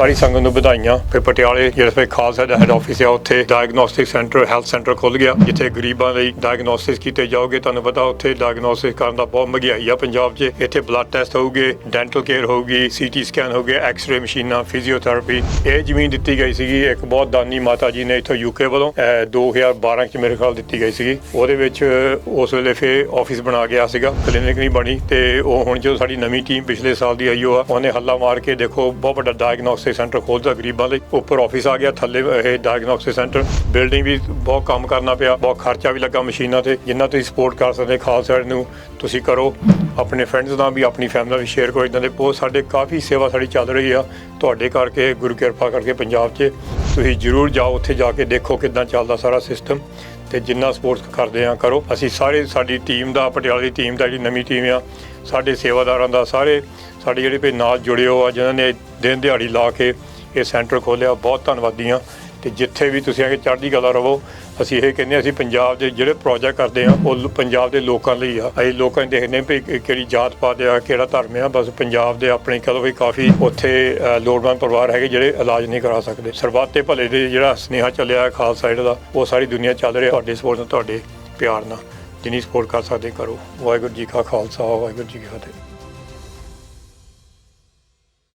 ਸਾਰੀ ਸੰਗਤ ਨੂੰ ਵਧਾਈਆਂ। ਫਿਰ ਪਟਿਆਲੇ ਜਿਹੜਾ ਫਿਰ ਖਾਲਸਾ ਦਾ ਹੈੱਡ ਆਫਿਸ ਆ, ਉੱਥੇ ਡਾਇਗਨੋਸਟਿਕ ਸੈਂਟਰ ਹੈਲਥ ਸੈਂਟਰ ਖੁੱਲ ਗਿਆ, ਜਿੱਥੇ ਗਰੀਬਾਂ ਲਈ ਡਾਇਗਨੋਸਟਿਕ ਕੀਤੇ ਜਾਓਗੇ, ਤੁਹਾਨੂੰ ਪਤਾ ਉੱਥੇ ਡਾਇਗਨੋਸਟਿਕ ਕਰਨ ਦਾ ਬਹੁਤ ਮਹਿੰਗਾਈ ਆ ਪੰਜਾਬ 'ਚ। ਇੱਥੇ ਬਲੱਡ ਟੈਸਟ ਹੋਊਗੇ ਡੈਂਟਲ ਕੇਅਰ ਹੋਊਗੀ ਸੀਟੀ ਸਕੈਨ ਹੋਊਗੇ ਐਕਸ-ਰੇ ਮਸ਼ੀਨਾਂ ਫਿਜ਼ੀਓਥੈਰੇਪੀ ਇਹ ਜ਼ਮੀਨ ਦਿੱਤੀ ਗਈ ਸੀਗੀ ਇੱਕ ਬਹੁਤ ਦਾਨੀ ਮਾਤਾ ਜੀ ਨੇ ਇੱਥੋਂ ਯੂਕੇ ਵੱਲੋਂ ਅਹ 2012 ਚ ਮੇਰੇ ਖਿਆਲ ਦਿੱਤੀ ਗਈ ਸੀਗੀ। ਉਹਦੇ ਵਿੱਚ ਉਸ ਵੇਲੇ ਫਿਰ ਆਫਿਸ ਬਣਾ ਗਿਆ ਸੀਗਾ ਕਲੀਨਿਕ ਨਹੀਂ ਬਣੀ ਤੇ ਉਹ ਹੁਣ ਜੋ ਸਾਡੀ ਨਵੀਂ ਟੀਮ ਪਿਛਲੇ ਸਾਲ ਦੀ ਆਈ ਉਹ ਆ, ਉਹਨੇ ਹੱਲਾ ਮਾਰ ਕੇ ਦੇਖੋ, ਬਹੁਤ ਵੱਡਾ ਡਾਇਗਨੋਸਟਿਕ ਸੈਂਟਰ ਖੋਲਦਾ ਗਰੀਬਾਂ ਲਈ। ਉੱਪਰ ਆਫਿਸ ਆ ਗਿਆ, ਥੱਲੇ ਇਹ ਡਾਇਗਨੋਸਟਿਕ ਸੈਂਟਰ ਬਿਲਡਿੰਗ ਵੀ ਬਹੁਤ ਕੰਮ ਕਰਨਾ ਪਿਆ, ਬਹੁਤ ਖਰਚਾ ਵੀ ਲੱਗਾ ਮਸ਼ੀਨਾਂ ਤੇ, ਜਿੰਨਾ ਤੁਸੀਂ ਸਪੋਰਟ ਕਰ ਸਕਦੇ ਖਾਲਸਾ ਨੂੰ, ਤੁਸੀਂ ਕਰੋ। ਆਪਣੇ ਫਰੈਂਡਸ ਨਾਲ ਵੀ, ਆਪਣੀ ਫੈਮਿਲੀ ਨਾਲ ਵੀ ਸ਼ੇਅਰ ਕਰੋ ਇਦਾਂ ਦੇ ਬਹੁਤ ਸਾਡੇ ਕਾਫੀ ਸੇਵਾ ਸਾਡੀ ਚੱਲ ਰਹੀ ਆ। ਤੁਹਾਡੇ ਕਰਕੇ ਗੁਰੂ ਕਿਰਪਾ ਕਰਕੇ ਪੰਜਾਬ 'ਚ ਤੁਸੀਂ ਜਰੂਰ ਜਾਓ, ਉੱਥੇ ਜਾ ਕੇ ਦੇਖੋ ਕਿਦਾਂ ਚੱਲਦਾ ਸਾਰਾ ਸਿਸਟਮ ਤੇ ਜਿੰਨਾ ਸਪੋਰਟਸ ਕਰਦੇ ਆ, ਕਰੋ। ਅਸੀਂ ਸਾਰੇ ਸਾਡੀ ਟੀਮ ਦਾ, ਪਟਿਆਲੇ ਦੀ ਟੀਮ ਦਾ, ਜਿਹੜੀ ਨਵੀਂ ਟੀਮ ਆ, ਸਾਡੇ ਸੇਵਾਦਾਰਾਂ ਦਾ, ਸਾਰੇ ਸਾਡੇ ਜਿਹੜੇ ਵੀ ਨਾਲ ਜੁੜੇ ਹੋ ਆ, ਜਿਨ੍ਹਾਂ ਨੇ ਦਿਨ ਦਿਹਾੜੀ ਲਾ ਕੇ ਇਹ ਸੈਂਟਰ ਖੋਲਿਆ ਬਹੁਤ ਧੰਨਵਾਦੀ ਆ। ਤੇ ਜਿੱਥੇ ਵੀ ਤੁਸੀਂ ਆ ਕੇ ਚੜ੍ਹਦੀ ਕਲਾ ਰਹੋ ਅਸੀਂ ਇਹ ਕਹਿੰਦੇ ਹਾਂ, ਅਸੀਂ ਪੰਜਾਬ ਦੇ ਜਿਹੜੇ ਪ੍ਰੋਜੈਕਟ ਕਰਦੇ ਆ, ਉਹ ਪੰਜਾਬ ਦੇ ਲੋਕਾਂ ਲਈ ਆ। ਅਸੀਂ ਲੋਕਾਂ ਨੂੰ ਦੇਖਦੇ ਹਾਂ ਵੀ ਕਿਹੜੀ ਜਾਤ ਪਾਤ ਆ, ਕਿਹੜਾ ਧਰਮ ਆ, ਬਸ ਪੰਜਾਬ ਦੇ ਆਪਣੇ ਕਹੋ ਵੀ ਕਾਫੀ ਉੱਥੇ ਲੋੜਵੰਦ ਪਰਿਵਾਰ ਹੈਗੇ ਜਿਹੜੇ ਇਲਾਜ ਨਹੀਂ ਕਰਾ ਸਕਦੇ। ਸਰਬੱਤ ਤੇ ਭਲੇ ਦੇ ਜਿਹੜਾ ਸਨੇਹਾ ਚੱਲਿਆ ਹੈ ਖਾਲਸਾ ਏਡ ਦਾ, ਉਹ ਸਾਰੀ ਦੁਨੀਆ ਚੱਲ ਰਿਹਾ ਤੁਹਾਡੇ ਸਪੋਰਟ ਨਾਲ, ਤੁਹਾਡੇ ਪਿਆਰ ਨਾਲ। ਜਿੰਨੀ ਸਪੋਰਟ ਕਰ ਸਕਦੇ ਕਰੋ। ਵਾਹਿਗੁਰੂ ਜੀ ਕਾ ਖਾਲਸਾ, ਵਾਹਿਗੁਰੂ ਜੀ ਕੀ ਫਤਿਹ।